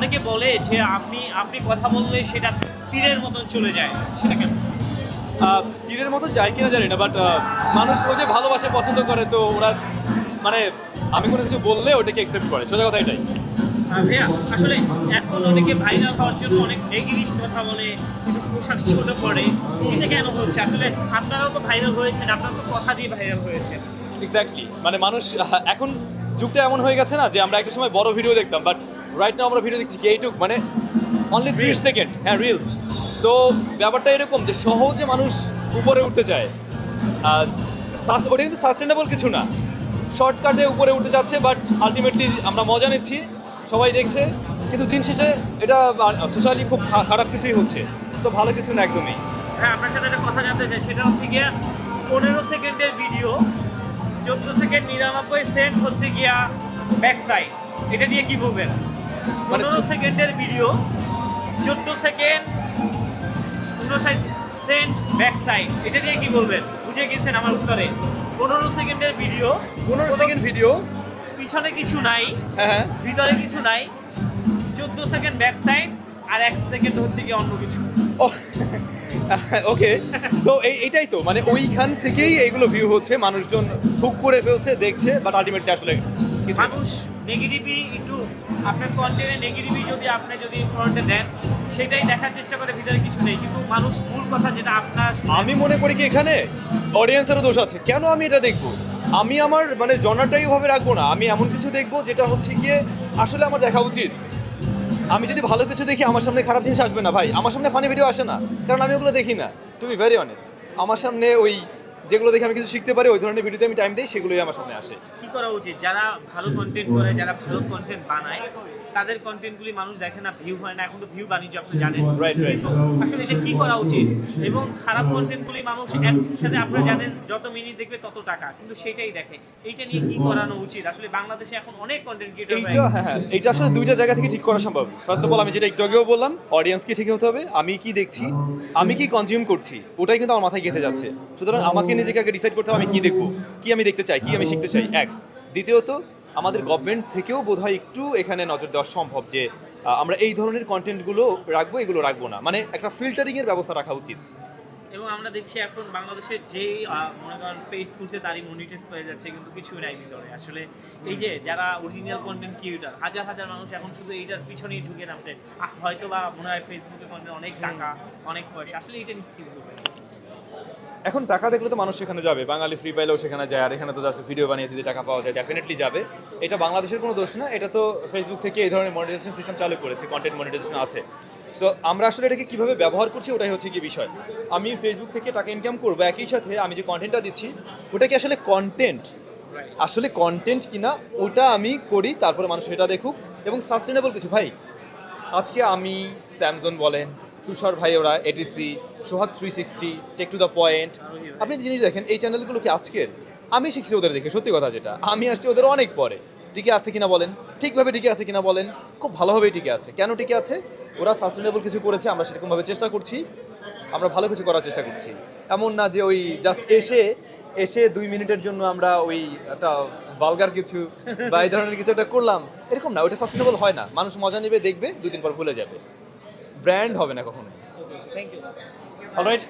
অনেকে বলে যে আপনি আপনি কথা বললে সেটা তীরের মতন চলে যায় সেটা কেন তীরের মতো যায় কিনা জানি না বাট মানুষ ও যে ভালোবাসে পছন্দ করে তো ওরা মানে আমি কোনো কিছু বললে ওটাকে অ্যাকসেপ্ট করে। সোজা কথা এটাই। ভাইয়া আসলে এখন অনেকে ভাইরাল হওয়ার জন্য অনেক নেগেটিভ কথা বলে পোশাক ছোট করে এটা কেন হচ্ছে? আসলে আপনারাও তো ভাইরাল হয়েছেন আপনারা তো কথা দিয়ে ভাইরাল হয়েছেন। এক্স্যাক্টলি মানে মানুষ এখন যুগটা এমন হয়ে গেছে না যে আমরা একটা সময় বড় ভিডিও দেখতাম বাট রাইট নাও আমরা ভিডিও দেখছি কি এইটুক মানে অনলি ত্রিশ সেকেন্ড হ্যাঁ রিলস তো ব্যাপারটা এরকম যে সহজে মানুষ উপরে উঠতে চায়। আর ওটা কিন্তু সাস্টেনেবল কিছু না। শর্টকাটে উপরে উঠতে যাচ্ছে বাট আলটিমেটলি আমরা মজা নিচ্ছি সবাই দেখছে। কিন্তু দিন শেষে এটা সোশ্যালি খুব খারাপ কিছুই হচ্ছে। তো ভালো কিছু না একদমই। হ্যাঁ আপনার সাথে একটা কথা জানতে চাই সেটা হচ্ছে গিয়া পনেরো সেকেন্ডের ভিডিও চোদ্দ সেকেন্ড নিরানব্বই সেন্ট হচ্ছে গিয়া ব্যাক সাইড এটা নিয়ে কি বলবেন? পনেরো সেকেন্ডের ভিডিও চোদ্দ সেকেন্ড উনষাট সেন্ট ব্যাক সাইড। এটা নিয়ে কি বলবেন? বুঝে গেছেন আমার উত্তরে। পনেরো সেকেন্ডের ভিডিও পনেরো সেকেন্ড ভিডিও পিছনে কিছু নাই হ্যাঁ হ্যাঁ। ভিতরে কিছু নাই চোদ্দ সেকেন্ড ব্যাক সাইড আর এক সেকেন্ড হচ্ছে কি অন্য কিছু। ওকে সো এই এটাই তো মানে ওইখান থেকেই এইগুলো ভিউ হচ্ছে মানুষজন হুক করে ফেলছে দেখছে বাট আলটিমেটলি আসলে। মানুষ নেগেটিভই একটু আপনার কন্টেন্টে নেগেটিভই যদি আপনি যদি ফ্রন্টে দেন সেটাই দেখার চেষ্টা করে ভিতরে কিছু নেই। কিন্তু মানুষ মূল কথা যেটা আপনার আমি মনে করি কি এখানে অডিয়েন্সেরও দোষ আছে। কেন আমি এটা দেখব? আমি আমার মানে জনারটাই ওভাবে রাখব না। আমি এমন কিছু দেখব যেটা হচ্ছে গিয়ে আসলে আমার দেখা উচিত। আমি যদি ভালো কিছু দেখি আমার সামনে খারাপ জিনিস আসবে না ভাই। আমার সামনে ফানি ভিডিও আসে না। কারণ আমি ওগুলো দেখি না। টু বি ভেরি অনেস্ট আমার সামনে ওই যেগুলো দেখে আমি কিছু শিখতে পারি ওই ধরনের ভিডিওতে আমি টাইম দিই সেগুলোই আমার সামনে আসে। কি করা উচিত? যারা ভালো কন্টেন্ট করে যারা ভালো কন্টেন্ট বানায় তাদের কন্টেন্টগুলি মানুষ দেখে না ভিউ হয় না। এখন তো ভিউ বাণিজ্য আপনি জানেন. কিন্তু আসলে এটা কি করা উচিত? এবং খারাপ কন্টেন্টগুলি মানুষ একসাথে আপনারা জানেন যত মিনিট দেখবে তত টাকা। কিন্তু সেটাই দেখে। এইটা নিয়ে কি করানো উচিত? আসলে বাংলাদেশে এখন অনেক কন্টেন্ট ক্রিয়েটর এইটা হ্যাঁ হ্যাঁ। এইটা আসলে দুইটা জায়গা থেকে ঠিক করা সম্ভব। ফার্স্ট অফ অল আমি যেটা একটু আগেও বললাম অডিয়েন্সকে ঠিক হতে হবে। আমি কি দেখছি? আমি কি কনজিউম করছি? ওটাই কিন্তু আমার মাথায় গেঁথে যাচ্ছে। সুতরাং আমাকে নিজেকে আগে ডিসাইড করতে হবে আমি কি দেখব, কি আমি দেখতে চাই, কি আমি শিখতে চাই। এক। দ্বিতীয়ত, আমাদের গভর্নমেন্ট থেকেও বোধহয় একটু এখানে নজর দেওয়া সম্ভব যে আমরা এই ধরনের কন্টেন্টগুলো রাখব, এগুলো রাখব না। মানে একটা ফিল্টারিং এর ব্যবস্থা রাখা উচিত। এবং আমরা দেখছি এখন বাংলাদেশের যে মনে করেন খুলছে তারই মনিটাইজ পেয়ে যাচ্ছে, কিন্তু কিছু নাই ভিতরে। আসলে এই যে যারা অরিজিনাল কন্টেন্ট ক্রিয়েটার হাজার হাজার মানুষ এখন শুধু এইটার পিছনেই ঢুকে নামছে হয়তো বা মনে হয় ফেসবুকে কন্টেন্ট অনেক টাকা, অনেক পয়সা, আসলে এটা নিয়ে এখন টাকা দেখলে তো মানুষ সেখানে যাবে। বাঙালি ফ্রি পাইলেও সেখানে যায়। আর এখানে তো জাস্ট ভিডিও বানিয়ে যদি টাকা পাওয়া যায় ডেফিনেটলি যাবে। এটা বাংলাদেশের কোনো দোষ না, এটা তো ফেসবুক থেকে এই ধরনের মনিটাইজেশন সিস্টেম চালু করেছে কন্টেন্ট মনিটাইজেশন আছে। সো আমরা আসলে এটাকে কীভাবে ব্যবহার করছি ওটাই হচ্ছে কি বিষয়। আমি ফেসবুক থেকে টাকা ইনকাম করব একই সাথে আমি যে কন্টেন্টটা দিচ্ছি, ওটা কি আসলে কন্টেন্ট আসলে কন্টেন্ট কিনা ওটা আমি করি, তারপরে মানুষ সেটা দেখুক। এবং সাস্টেনেবল কিছু, ভাই, আজকে আমি স্যামসন বলেন তুষার ভাই, ওরা ATC Sohag three sixty take to the point আপনি জিনিস দেখেন, এই চ্যানেলগুলো কি আজকের? আমি শিখছি ওদের দেখে, সত্যি কথা যেটা। আমি আসছি ওদের অনেক পরে। টিকে আছে কিনা বলেন? ঠিকভাবে টিকে আছে কিনা বলেন? খুব ভালোভাবেই টিকে আছে। কেন টিকে আছে? ওরা সাস্টেনেবল কিছু করেছে, আমরা সেরকমভাবে চেষ্টা করছি। আমরা ভালো কিছু করার চেষ্টা করছি। এমন না যে ওই জাস্ট এসে এসে দুই মিনিটের জন্য আমরা ওই একটা ভালগার কিছু বা এই ধরনের কিছু একটা করলাম। এরকম না ওটা সাস্টেনেবল হয় না। মানুষ মজা নেবে, দেখবে দুদিন পর ভুলে যাবে। ব্র্যান্ড হবে না কখনো থ্যাংক ইউ অলরাইট